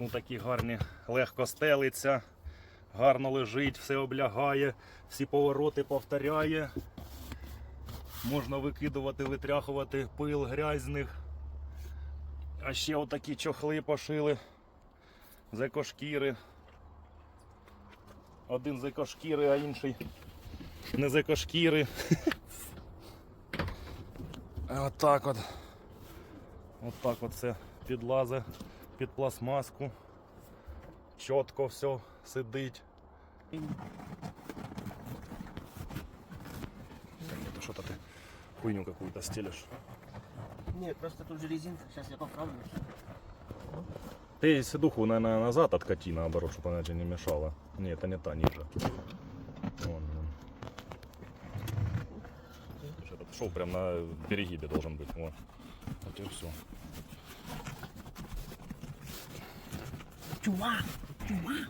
Ну, такі гарні, легко стелиться, гарно лежить, все облягає, всі повороти повторяє. Можна викидувати, витряхувати пил, грязь з них. А ще отакі чохли пошили з екошкіри. Один з екошкіри, а інший не з екошкіри. Отак от. Отак от це підлазе під пластмаску. Чітко все сидить. Это что-то ты хуйню какую-то стелишь. Нет, просто тут же резинка. Сейчас я поправлю. Ты седуху, наверное, назад откати наоборот, чтобы она тебе не мешала. Не, это не та, ниже. Вон, вон. Этот шов прям на перегибе должен быть. Вот. Вот и все. Чувак! Чувак!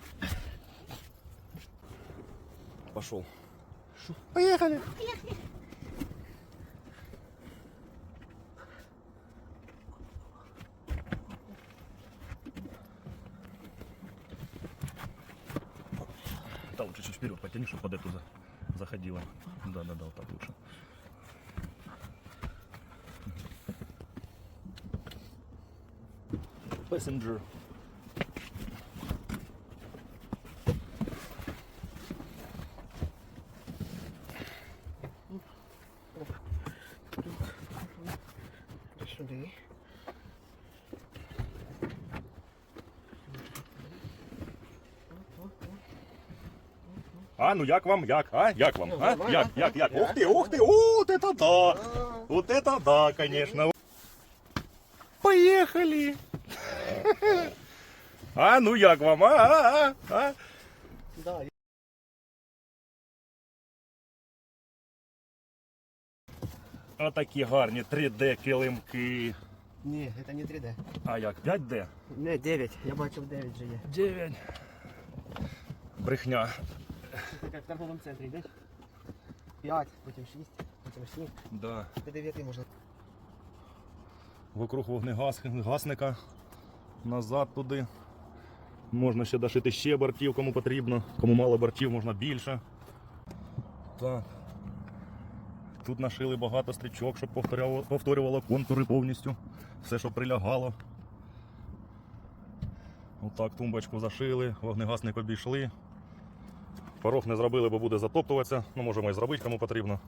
Пошел. Поехали! Да, лучше чуть вперед потяни, чтобы под эту за- заходила. Да, да, да, вот так лучше. Passenger. Сюди. А, ну як вам, як, а? Як вам, Ну, а? Як, як, як? Ух ти, ух ти, вот это да! Вот это да, конечно. Поехали! А, ну як вам, а? а, а, а? Да, Отакі гарні 3D килимки. Ні, це не 3D. А як, 5D? Не, 9. Я бачив 9 же є. 9. Брехня. Ти як в торговому центрі йдеш? 5, потім 6, потім 7. Да. До 9 можна. Вокруг вогнегасника. Назад туди. Можна ще дошити ще бортів, кому потрібно. Кому мало бортів, можна більше. Так. Тут нашили багато стрічок, щоб повторювало контури повністю. Все, що прилягало. Отак тумбочку зашили, вогнегасник обійшли. Порог не зробили, бо буде затоптуватися. Ну, можемо і зробити, кому потрібно.